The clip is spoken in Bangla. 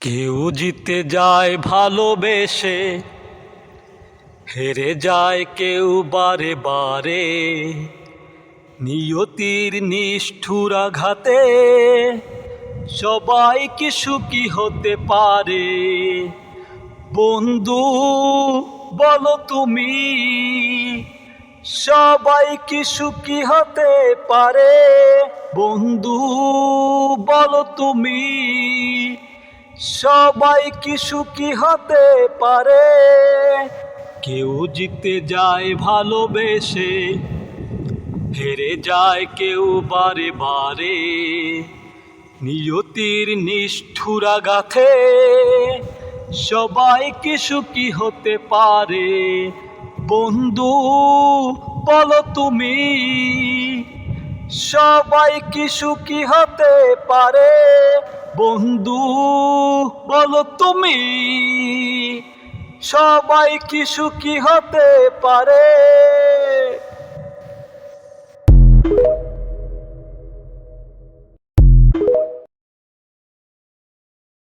কেউ জিতে যায় ভালোবেসে, হেরে যায় কেউ বারে বারে। নিয়তির নিষ্ঠুর আঘাতে সবাই কি সুখী হতে পারে? বন্ধু, বলো তুমি, সবাই কি সুখী হতে পারে? বন্ধু, বলো তুমি সবাই কি সুখী হতে পারে? কেউ জিতে যায় ভালোবেসে, হেরে যায় কেউ বারে বারে। নিয়তির নিষ্ঠুরা গাথে সবাই কি সুখী হতে পারে? বন্ধু, বলো তুমি, সবাই কি সুখী হতে পারে? বন্ধু বলো তুমি সবাই কি সুখী হতে পারে?